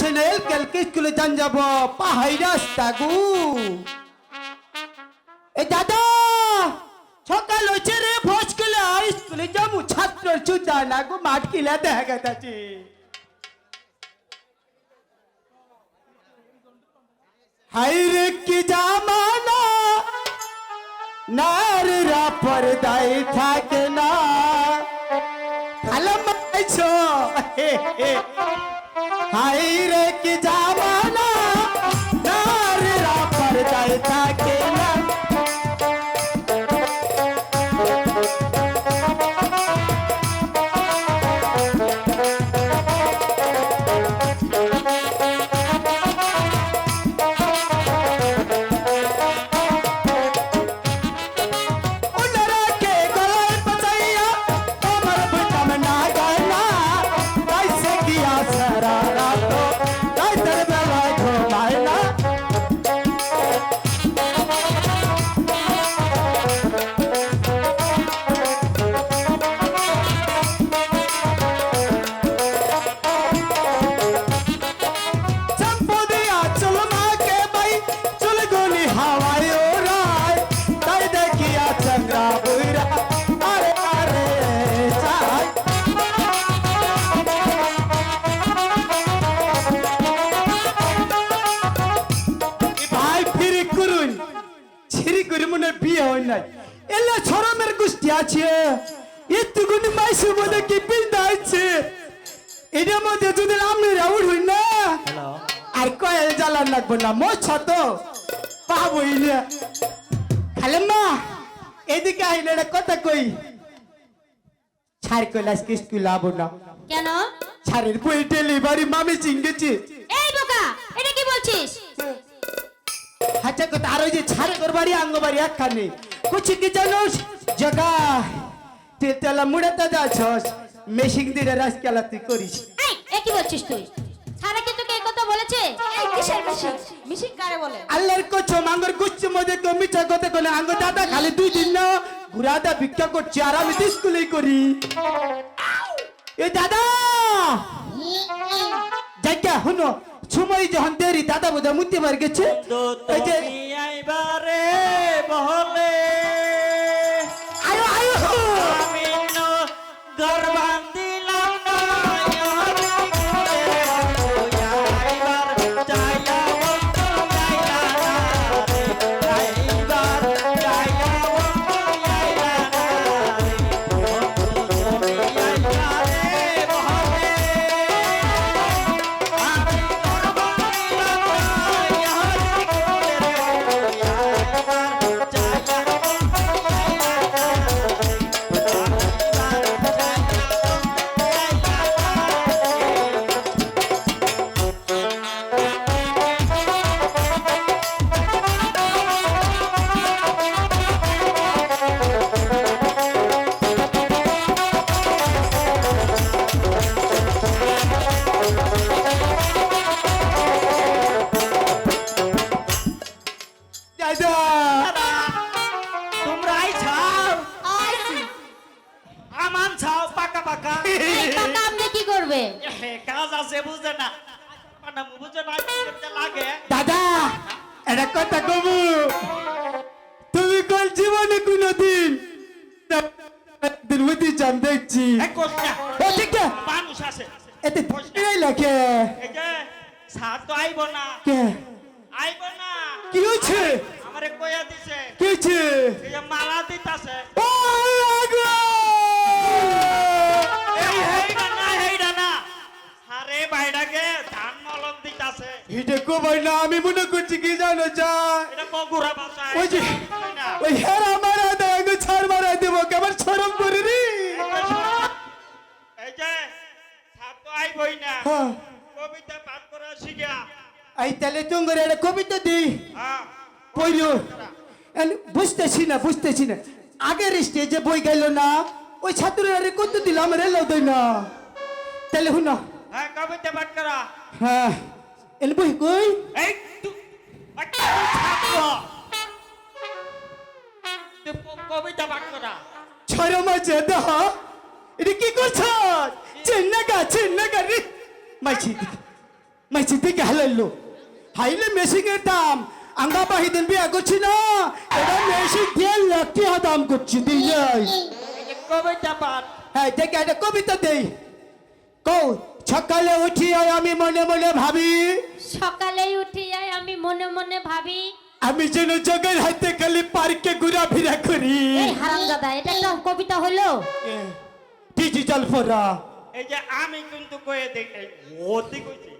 এল কালকে স্কুলে যান যাব, পাহাড়ি রাস্তা গু। এ দাদা, সকাল হচ্ছে রে ভোজ গেলে স্কুলে যাব ছাত্র চুদা না গো, মাঠ কিলা দেখা গেছে হাই রে, কি জামানা, নারীরা পর্দায় থাকে। মনে হয় বিয়ে হয় নাই। এলা ছরমের গোষ্ঠী আছে। এতগুনি মাইসু মধ্যে কি পিন্দা আছে এটার মধ্যে যদি আমি রাউল হই না আর কয়েল জ্বালান লাগবো না মো ছত পাবই না খালে মা এদিকে আইলে একটা কথা কই। ছাড় কইলাস কি স্কুল আবো না। কেন? ছাড়ের বই ডেলিভারি মামি চিঙ্গেছে হাতে কথা। আর ওই যে ছাড় করবারি আঙ্গবারি একখানে। কুচি কি জানোস? জগা তুই মুড়াতে যাচ্ছস মেশিং দিয়ে রাজকেলা তুই করিস। এ কি বলছিস তুই? সারা কি তোকে এই কথা বলেছে? এই কিসের মিশিং মিশিং কারে বলে? আল্লাহর কচম আঙ্গর গুচ্ছ মধ্যে তো মিঠা কথা কোনে আঙ্গ দাদা খালি দুই দিন না ঘুরাদা ভিক্ষা করছে আর আমি তো স্কুলেই করি। এ দাদা! জায়গা শুনো। সময় যখন দেরি দাদা বোঝা মুক্তি মার গেছে। এই যে দাদা তোমরাই ছাও আইছি আমান ছাও পাকা পাকা। এই টাকা আপনি কি করবে? কাজ আছে বুঝে না? মানে বুঝে না করতে লাগে? দাদা এটা কথা কবু। তুমি কোন জীবনে কোনদিন দিন হইতে চান দেখছি? ও ঠিক না? মানুষ আছে। এতে এই লেখে এই যে সার তো আইব না। কে? আইব না। কি হয়েছে? আমারে দিছে। কি হয়েছে এই যে মারা দিতাছে। ও আগো এই হেইডা না হেইডা না। আরে বাইডাকে ধান মলম দিতাছে। এটা কবাই না আমি মনে করছি কি জানো যায় এটা বগুড়া ভাষা ওই যে ওই হেরা মারা দেয় ছাড় মারা দেবো কেমন সরম করে রে? এই যে সার তো আইবই না হ্যাঁ। কবিতা পাঠ করা শিখা। এই তাহলে তুমি কবিতা দিই হ্যাঁ। এন- বুঝতেছি না বুঝতেছি না। আগের স্টেজে বই গেল না ওই ছাত্ররা কত দিল আমার এলো দেয় না। তাহলে শুন হ্যাঁ কবিতা পাঠ করা। হ্যাঁ এন বই কই? এই কবিতা পাঠ করা। ছড় মাঝে দেহ এটা কি করছ? চিন্নাগা চিন্নাগা রে। মাইছি মাইসি থেকে হালাইলো। হাইলে মেশিনের দাম আঙ্গা বাহিদিন বিয়া করছি না। এটা মেশিন দেড় লাখ টাকা দাম করছি দিয়ে কবিতা পাঠ হ্যাঁ দেখে একটা কবিতা দেই। কৌ সকালে উঠিয়া আমি মনে মনে ভাবি সকালেই উঠিয়া আমি মনে মনে ভাবি আমি যেন জগের হাতে খালি পার্কে ঘোরাফেরা করি। এই হারামজাদা এটা একটা কবিতা হলো। ডিজিটাল ফোরা। এই যে আমি কিন্তু কয়ে দেখি ওতি কইছি।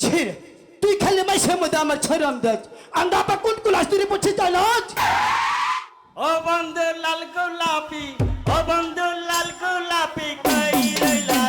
ছেড়ে তুই খালি মাইসের মধ্যে আমার ছরম দেখ আন্দা আপা কোন কুলাস তুই পড়ছে লজ ও বন্ধু লাল গোলাপি, ও বন্ধু লাল গোলাপি, কই রইলা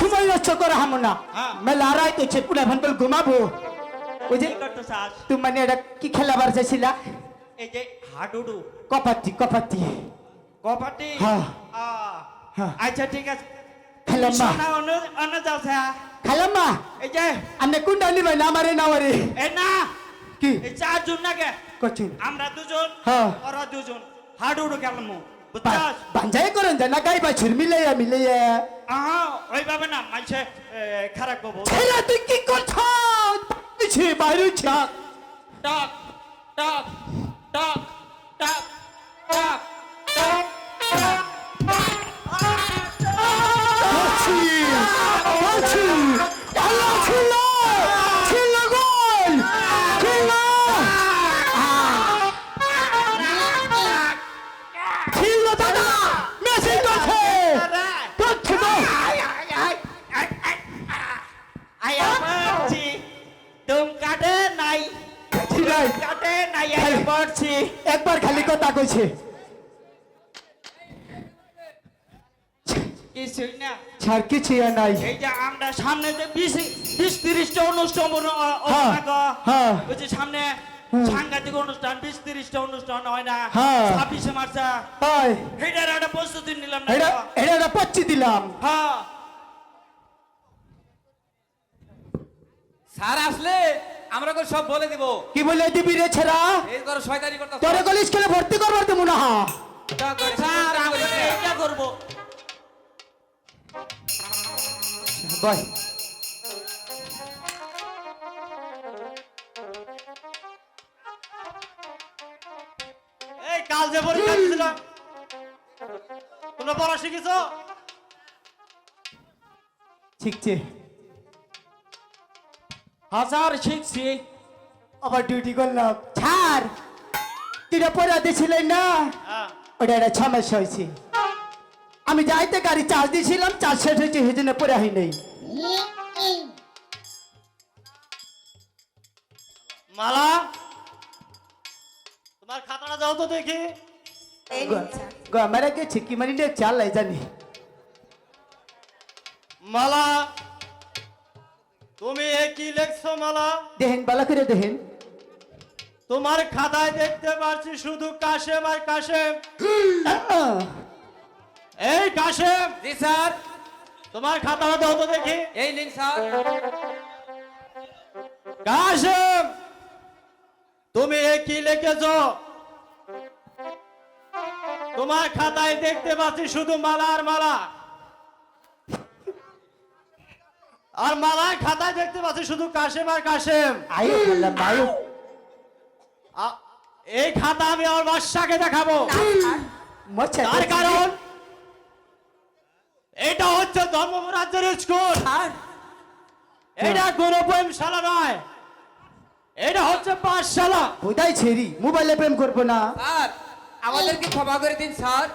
সময় নষ্ট করা হামো না হ্যাঁ। মেলা আড়াই তো ঘুমাবো। ওই যে কি করতে চাস তুমি মানে এটা কি খেলাবার চাইছিলা এই যে হাডুডু। কপাতি কপাতি কপাটি? হ্যাঁ। হ্যাঁ। আচ্ছা ঠিক আছে। খেলাম অন্য অন্য যাচ্ছে এই যে। আপনি কোনটা নিবেন না আমারে না আমারে। এ না। কি? এই চারজন নাকি করছেন আমরা দুজন হ্যাঁ। ওরা দুজন। হাডুডু বুঝছাস বাঞ্জাই করেন না গাই বাছুর মিলাইয়া মিলাইয়া আহা ওইভাবে না মাইছে খারাপ বাবু ছেলে তুই কি করছ পিছে বাইরে ছাক টক টক টক টক পড়ছি একবার খালি কথা কইছে। কিছুই না। ছাড় কিছু নাই। এই যে আমরা সামনে যে বিশ বিশ তিরিশটা অনুষ্ঠান অ- অ- থাকে। ওই যে সামনে সাংঘাতিক অনুষ্ঠান বিশ তিরিশটা অনুষ্ঠান হয় না। হ্যাঁ। ছাব্বিশে মার্চা এটার একটা প্রস্তুতি নিলাম না এটা এটা একটা পচ্ছি দিলাম। হ্যাঁ। স্যার আসলে আমরা করে সব বলে দিব। কি বলে দিবি রে ছেড়া? এই করে শয়তানি করতে তোরে কলেজ স্কুলে ভর্তি করবার দেবো না? হা স্যার আমরা করব। এই কাল যে পরীক্ষা দিয়েছিলাম। তোমরা পড়া শিখেছো? শিখছে হাজার শিখছি। আবার ডিউটি করলাম। ছাড়। তুই পড়া দিছিলেন না? হ্যাঁ। ওটা একটা সমস্যা হয়েছে। আমি যাইতে গাড়ি চার্জ দিয়েছিলাম চার্জ শেষ হয়েছে সেই জন্য পড়া হয় নেই। মালা তোমার খাতাটা দাও তো দেখি। আমার গেছে কি মানে নিয়ে চাল জানি। মালা তুমি এ কি লেখছো মালা? দেখেন বালা করে দেখেন তোমার খাতায় দেখতে পাচ্ছি শুধু কাশেম আর কাশেম। এই কাশেম! জি স্যার। তোমার খাতাটা দাও তো দেখি। এই নিন স্যার। কাশেম! তুমি এ কি লিখেছো? তোমার খাতায় দেখতে পাচ্ছি শুধু মালা আর মালা। আর মালার খাতায় দেখতে পাচ্ছি শুধু কাশেম আর কাশেম। এই খাতা আমি আমার বাদশাকে দেখাবো। তার কারণ এটা হচ্ছে ধর্মপুর রাজ্যের স্কুল এটা কোনো শালা নয়। এটা হচ্ছে পাঠশালা। বোধাই ছেড়ি? মোবাইলে প্রেম করব না। স্যার আমাদেরকে ক্ষমা করে দিন স্যার।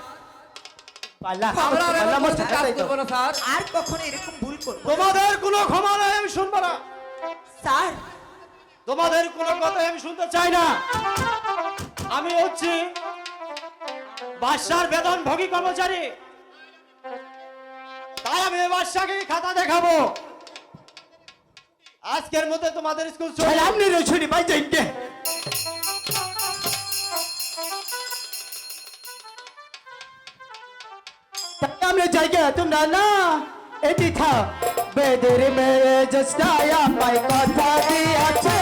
পাল্লা আমরা আর পাল্লা এমন মস্ত কোনো কাজ খাতাই না স্যার। আর কখনো এরকম ভুল করব না। তোমাদের কোনো ক্ষমা নাই আমি শুনব না। স্যার। তোমাদের কোনো কথা আমি শুনতে চাই না। আমি হচ্ছি বাদশার বেতন ভোগী কর্মচারী। তাই আমি এই বাদশাকে খাতা দেখাবো। আজকের মধ্যে তোমাদের স্কুল চলে নিয়ে ছুরি ভাই যাইতে আমরা জায়গা তোমরা না এটি থা বেদের মেরে জস্টায়া পাই কথা দিয়াছে